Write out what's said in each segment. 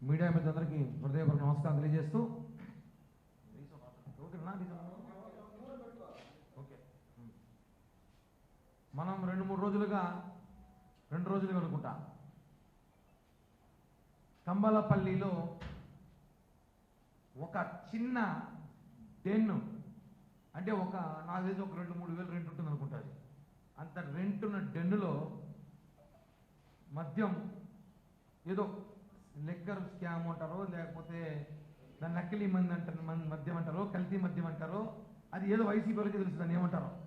Media మిత్రులందరికీ హృదయపూర్వక నమస్కారం తెలియజేస్తూ ఓకే. మనం రెండు మూడు రోజులుగా రెండు రోజులుగా అనుకుంటా. కంబలపల్లిలో ఒక చిన్న డెన్ను అంటే ఒక నాకు తెలిసి ఒక రెండు మూడు వేలు రెంట్ ఉంటుంది అనుకుంటుంది అంత రెంట్ ఉన్న డెన్నులో మద్యం ఏదో లెక్కర్ స్కామ్ అంటారో లేకపోతే నకిలీ మంది అంటారు మద్యం అంటారో కల్తీ మద్యం అంటారో అది ఏదో వైసీపీ తెలుసు దాన్ని ఏమంటారో?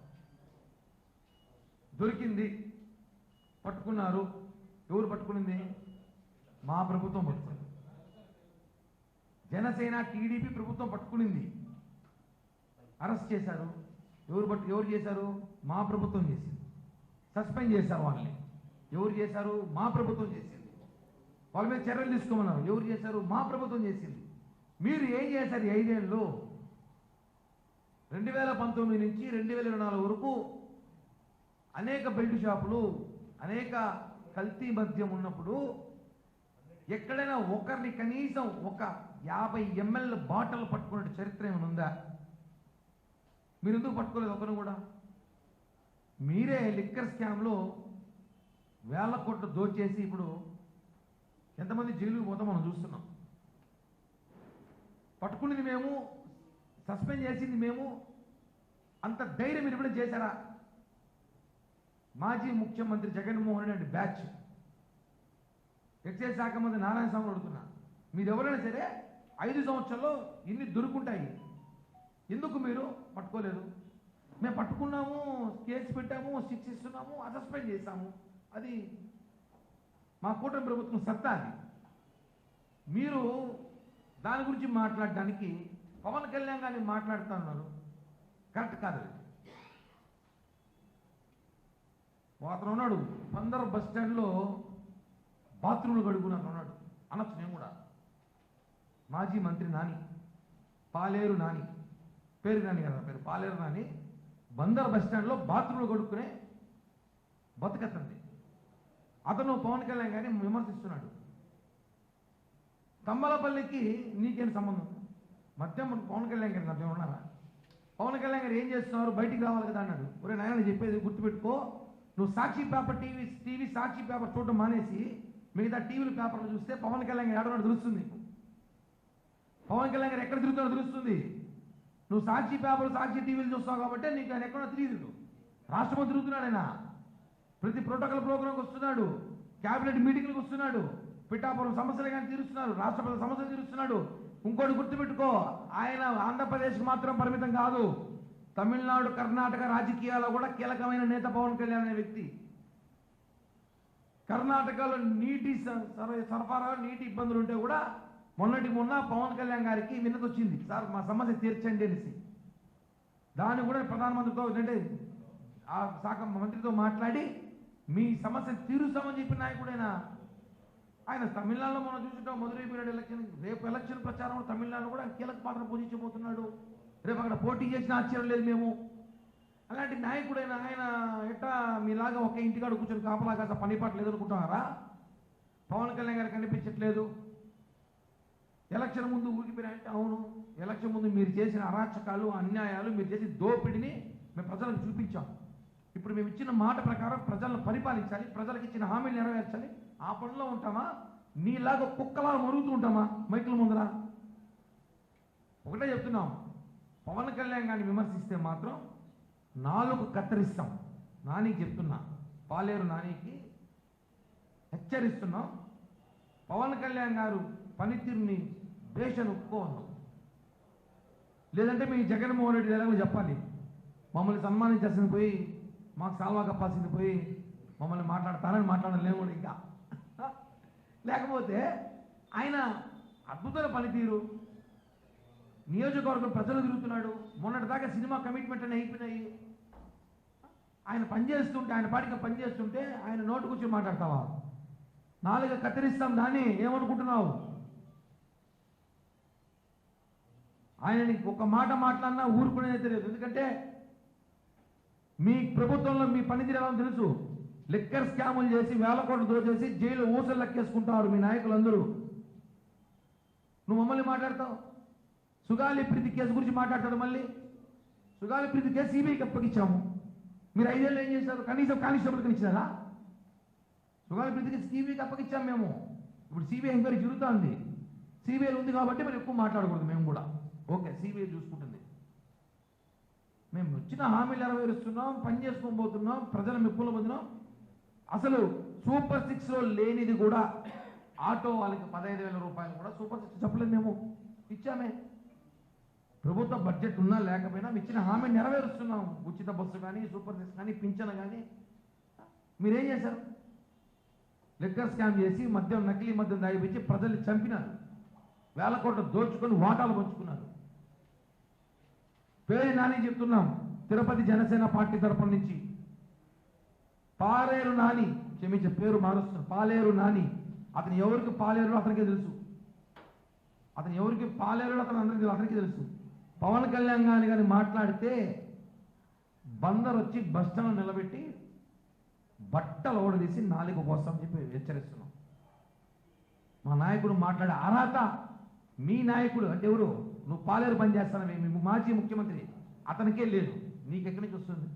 దొరికింది పట్టుకున్నారు. ఎవరు పట్టుకునింది? మా ప్రభుత్వం పట్టుకుంది జనసేన టీడీపీ ప్రభుత్వం పట్టుకునింది. అరెస్ట్ చేశారు. ఎవరు పట్టు ఎవరు చేశారు? మా ప్రభుత్వం చేసింది. సస్పెండ్ చేశారు వాళ్ళని. ఎవరు చేశారు? మా ప్రభుత్వం చేసింది. వాళ్ళ మీద చర్యలు తీసుకోమన్నాం ఎవరు చేశారు? మా ప్రభుత్వం చేసింది. మీరు ఏం చేశారు ఐదేళ్ళు? రెండు వేల పంతొమ్మిది నుంచి రెండు వేల ఇరవై నాలుగు వరకు అనేక బెల్ట్ షాపులు అనేక కల్తీ మద్యం ఉన్నప్పుడు ఎక్కడైనా ఒకరిని కనీసం ఒక యాభై ఎంఎల్ బాటలు పట్టుకునే చరిత్ర ఏమైనా ఉందా? మీరు ఎందుకు పట్టుకోలేదు ఒకరు కూడా? మీరే లిక్కర్ స్కామ్లో వేల కోట్లు దోచేసి ఇప్పుడు ఎంతమంది జైలుకు పోతాం మనం చూస్తున్నాం. పట్టుకున్నది మేము సస్పెండ్ చేసింది మేము అంత ధైర్యం మీరు చేశారా? మాజీ ముఖ్యమంత్రి జగన్మోహన్ రెడ్డి బ్యాచ్. ఎక్సైజ్ శాఖ మంత్రి నారాయణ స్వామి అడుగుతున్నా మీరు ఎవరైనా సరే ఐదు సంవత్సరాల్లో ఇన్ని దొరుకుంటాయి. ఎందుకు మీరు పట్టుకోలేదు? మేము పట్టుకున్నాము కేసు పెట్టాము శిక్షిస్తున్నాము అసస్పెండ్ సస్పెండ్ చేశాము. అది మా కూటమి ప్రభుత్వం సత్తా అది. మీరు దాని గురించి మాట్లాడడానికి పవన్ కళ్యాణ్ గారిని మాట్లాడుతూ ఉన్నారు. కరెక్ట్ కాదు అతను ఉన్నాడు పందర బస్ స్టాండ్లో బాత్రూమ్లు కడుగున్నాను ఉన్నాడు. అనొచ్చు నేను కూడా. మాజీ మంత్రి నాని పాలేరు నాని. పేరు నాని కదా పేరు పాలేరు నాని. బందర్ బస్ స్టాండ్లో బాత్రూమ్లు కడుక్కునే బతుకత్తంది. అతను పవన్ కళ్యాణ్ గారిని విమర్శిస్తున్నాడు. తమ్మలపల్లికి నీకేం సంబంధం? మధ్య పవన్ కళ్యాణ్ గారి మధ్య ఉన్నారా? పవన్ కళ్యాణ్ గారు ఏం చేస్తున్నారు? బయటికి రావాలి కదా అన్నాడు. ఒరే నాయన చెప్పేది గుర్తుపెట్టుకో. నువ్వు Sakshi paper TV TV Sakshi paper చూడటం మానేసి మిగతా టీవీలు పేపర్లు చూస్తే పవన్ కళ్యాణ్ గారు ఏడన్నాడు తెలుస్తుంది నీకు. పవన్ కళ్యాణ్ గారు ఎక్కడ తిరుగుతాడో తెలుస్తుంది. నువ్వు సాక్షి పేపర్ సాక్షి టీవీలు చూస్తావు కాబట్టి నీకు ఆయన ఎక్కడో తెలియదు. రాష్ట్రపతి తిరుగుతున్నాడు ఆయన. ప్రతి ప్రోటోకాల్ ప్రోగ్రాంకి వస్తున్నాడు. క్యాబినెట్ మీటింగ్లకు వస్తున్నాడు. పిఠాపురం సమస్యలు కానీ తీరుస్తున్నాడు. రాష్ట్రపతి సమస్యలు తీరుస్తున్నాడు. ఇంకోటి గుర్తుపెట్టుకో ఆయన ఆంధ్రప్రదేశ్కి మాత్రం పరిమితం కాదు. తమిళనాడు కర్ణాటక రాజకీయాల్లో కూడా కీలకమైన నేత పవన్ కళ్యాణ్ అనే వ్యక్తి. కర్ణాటకలో నీటి స- సరఫరా నీటి ఇబ్బందులు ఉంటే కూడా మొన్నటి మొన్న పవన్ కళ్యాణ్ గారికి విన్నతి వచ్చింది సార్ మా సమస్య తీర్చండి అనేసి. దాన్ని కూడా ప్రధానమంత్రితో అంటే ఆ శాఖ మంత్రితో మాట్లాడి మీ సమస్య తీరుస్తామని చెప్పిన నాయకుడైనా ఆయన తమిళనాడులో మనం చూసుకుంటాం మధురై పీరియడ్ ఎలక్షన్ రేపు ఎలక్షన్ ప్రచారం తమిళనాడు కూడా కీలక పాత్ర పోషించబోతున్నాడు. రేపు అక్కడ పోటీ చేసిన ఆశ్చర్యం లేదు మేము. అలాంటి నాయకుడైన ఆయన ఎట్టా మీలాగా ఒక ఇంటికాడ కూర్చొని కాపలా కాస్త పని పాట లేదనుకుంటున్నారా? పవన్ కళ్యాణ్ గారు కనిపించట్లేదు. ఎలక్షన్ ముందు ఊగిపోయినాయంటే అవును ఎలక్షన్ ముందు మీరు చేసిన అరాచకాలు అన్యాయాలు మీరు చేసిన దోపిడిని మేము ప్రజలకు చూపించాం. ఇప్పుడు మేము ఇచ్చిన మాట ప్రకారం ప్రజలను పరిపాలించాలి ప్రజలకు ఇచ్చిన హామీలు నెరవేర్చాలి. ఆ పనిలో ఉంటామా? నీలాగా కుక్కలా మరుగుతూ ఉంటామా? మైకుల ముందర? ఒకటే చెప్తున్నాం. పవన్ కళ్యాణ్ గారిని విమర్శిస్తే మాత్రం నాలుగు కత్తిరిస్తాం. నానికి చెప్తున్నా పాలేరు నానికి హెచ్చరిస్తున్నాం. పవన్ కళ్యాణ్ గారు పనితీరుని దేశను ఒప్పుకోవద్దు. లేదంటే మీ జగన్మోహన్ రెడ్డి ఎలాగో చెప్పాలి. మమ్మల్ని సన్మానించాల్సింది పోయి మాకు సాల్వా కప్పాల్సింది పోయి మమ్మల్ని మాట్లాడతారని మాట్లాడలేము కూడా ఇంకా. లేకపోతే ఆయన అద్భుతమైన పనితీరు. నియోజకవర్గం ప్రజలు తిరుగుతున్నాడు. మొన్నటిదాకా సినిమా కమిట్మెంట్ అని అయిపోయినాయి. ఆయన పనిచేస్తుంటే ఆయన పాటికి పనిచేస్తుంటే ఆయన నోటు కూర్చొని మాట్లాడతావా? నాలుగు కత్తిరిస్తాం దాన్ని ఏమనుకుంటున్నావు? ఆయనని ఒక మాట మాట్లాడినా ఊరుకునేది తెలియదు. ఎందుకంటే మీ ప్రభుత్వంలో మీ పనితీరు ఎలా తెలుసు. లిక్కర్ స్కాములు చేసి వేల కోట్లు దోచేసి జైలు ఊసలు లెక్కేసుకుంటారు మీ నాయకులందరూ. నువ్వు మమ్మల్ని మాట్లాడతావు. సుగాలి ప్రీతి కేసు గురించి మాట్లాడతాడు మళ్ళీ. సుగాలి ప్రీతి కేసు సిబిఐకి అప్పగించాము మీరు ఐదేళ్ళు ఏం చేశారు? కనీసం కానిస్టేబుల్కి ఇచ్చినారా? సుగాలి ప్రీతికి సిబిఐకి అప్పగించాము మేము. ఇప్పుడు సిబిఐ ఎంక్వైరీ జరుగుతుంది. సిబిఐ ఉంది కాబట్టి మరి ఎక్కువ మాట్లాడకూడదు మేము కూడా. ఓకే సిబిఐ చూసుకుంటుంది మేము వచ్చిన హామీలు నెరవేరుస్తున్నాం పని చేసుకొని పోతున్నాం ప్రజల మెప్పులు పొందినాం. అసలు సూపర్ సిక్స్లో లేనిది కూడా ఆటో వాళ్ళకి పదహైదు వేల రూపాయలు కూడా సూపర్ సిక్స్ చెప్పలేదు మేము. ఇచ్చామే. ప్రభుత్వ బడ్జెట్ ఉన్నా లేకపోయినా ఇచ్చిన హామీ నెరవేరుస్తున్నాం. ఉచిత బస్సు కానీ సూపర్ సిక్స్ కానీ పింఛన్ కానీ. మీరేం చేశారు? లిక్కర్ స్కామ్ చేసి మద్యం నకిలీ మద్యం దాగిపించి ప్రజల్ని చంపినారు. వేల కోట్లు దోచుకొని వాటాలు పంచుకున్నారు. పేరు నాని చెప్తున్నాం. తిరుపతి జనసేన పార్టీ తరపు నుంచి. పాలేరు నాని క్షమించే పేరు మారుస్తున్నారు పాలేరు నాని. అతను ఎవరికి పాలేరు అతనికే తెలుసు? అతను ఎవరికి పాలేరు అతను అందరికీ అతనికి తెలుసు. పవన్ కళ్యాణ్ గాని కానీ మాట్లాడితే బందర్ వచ్చి బస్టాండ్ నిలబెట్టి బట్టలు ఓడదీసి నాలుగు కోసం చెప్పి హెచ్చరిస్తున్నాం. మా నాయకుడు మాట్లాడే అర్హత మీ నాయకుడు అంటే ఎవరు? నువ్వు పాలేరు పని చేస్తానవి మాజీ ముఖ్యమంత్రి. అతనికే లేదు. నీకు ఎక్కడి నుంచి వస్తుంది?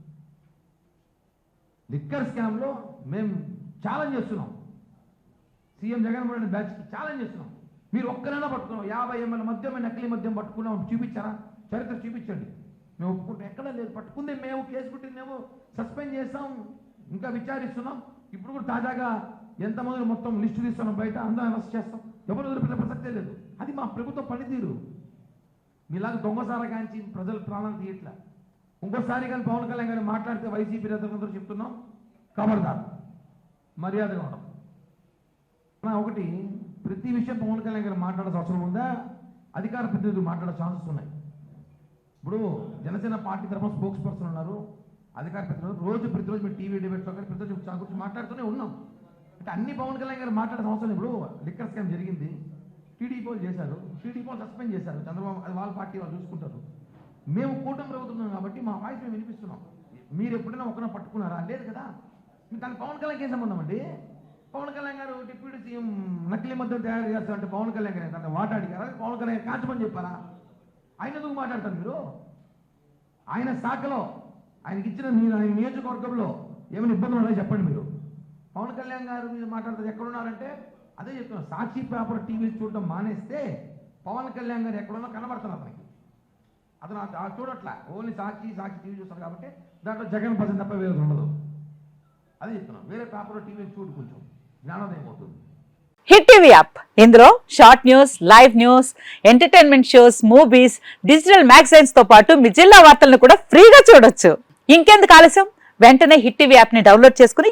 లిక్కర్ స్కామ్లో మేము ఛాలెంజ్ చేస్తున్నాం. సీఎం జగన్మోహన్ రెడ్డి బ్యాచ్కి ఛాలెంజ్ చేస్తున్నాం. మీరు ఒక్కరైనా పట్టుకున్నాం యాభై ఎంఎల్ మద్యం నకిలీ మద్యం పట్టుకున్నాం చూపించారా? చరిత్ర చూపించండి. మేము ఒప్పుకుంటాం ఎక్కడ లేదు. పట్టుకుంది మేము కేసు పుట్టింది మేము. సస్పెండ్ చేస్తాం. ఇంకా విచారిస్తున్నాం. ఇప్పుడు కూడా తాజాగా ఎంతమంది మొత్తం లిస్టు తీస్తున్నాం బయట. అందరం అరెస్ట్ చేస్తాం. ఎవరు వదిలిపెట్టే ప్రసక్తే లేదు. అది మా ప్రభుత్వ పనితీరు. మీలాగా దొంగసారా కాంచి ప్రజలు ప్రాణాలు తీయట్లా. ఇంకోసారి కానీ పవన్ కళ్యాణ్ గారు మాట్లాడితే వైసీపీ నేతలందరూ చెప్తున్నాం ఖబర్దార్ మర్యాదగా ఉండడం ఒకటి ప్రతి విషయం పవన్ కళ్యాణ్ గారు మాట్లాడాల్సిన అవసరం ఉందా? అధికార ప్రతినిధులు మాట్లాడే ఛాన్సెస్ ఉన్నాయి. ఇప్పుడు జనసేన పార్టీ తరఫున స్పోక్స్ పర్సన్ ఉన్నారు. అధికార ప్రతినిధులు రోజు ప్రతిరోజు మీరు టీవీ డిబేట్లో కానీ ప్రతిరోజు గురించి మాట్లాడుతూనే ఉన్నాం. అంటే అన్ని పవన్ కళ్యాణ్ గారు మాట్లాడే అవసరం ఇప్పుడు లిక్కర్ స్కామ్ జరిగింది. టీడీపీ వాళ్ళు చేశారు టీడీపీ వాళ్ళు సస్పెండ్ చేశారు. చంద్రబాబు అది వాళ్ళ పార్టీ వాళ్ళు చూసుకుంటారు. మేము కూటమి ప్రభుత్వం కాబట్టి మా వాయిస్ మేము వినిపిస్తున్నాం. మీరు ఎప్పుడైనా ఒకరిని పట్టుకున్నారా? లేదు కదా? దాని పవన్ కళ్యాణ్ ఏం సంబంధం అండి? పవన్ కళ్యాణ్ గారు డిప్యూటీ సీఎం నకిలీ మధ్య తయారు చేస్తారంటే పవన్ కళ్యాణ్ గారు దాంట్లో వాట అడిగారా? పవన్ కళ్యాణ్ కాచమని చెప్పారా? ఆయన ఎందుకు మాట్లాడతారు మీరు? ఆయన శాఖలో ఆయనకి ఇచ్చిన మీరు ఆయన నియోజకవర్గంలో ఏమైనా ఇబ్బందులు ఉన్నాయో చెప్పండి మీరు. పవన్ కళ్యాణ్ గారు మీరు మాట్లాడతారు. ఎక్కడున్నారంటే అదే చెప్తున్నాను సాక్షి పేపర్ టీవీలు చూడడం మానేస్తే పవన్ కళ్యాణ్ గారు ఎక్కడున్నా కనబడుతున్నారు అతనికి. అతను చూడట్లా ఓన్లీ సాక్షి సాక్షి టీవీ చూస్తారు కాబట్టి దాంట్లో జగన్ భజన్ తప్ప వేరే ఉండదు. అదే చెప్తున్నాను వేరే పేపర్ టీవీలు చూడు కొంచెం జ్ఞానోదయం అవుతుంది. హిట్ టీవీ యాప్ ఇందులో short news live news entertainment shows movies digital మ్యాగజైన్స్తో పాటు మీ జిల్లా వార్తలను కూడా ఫ్రీగా చూడొచ్చు. ఇంకెందుకు ఆలస్యం? వెంటనే హిట్ టీవీ యాప్ని డౌన్లోడ్ చేసుకుని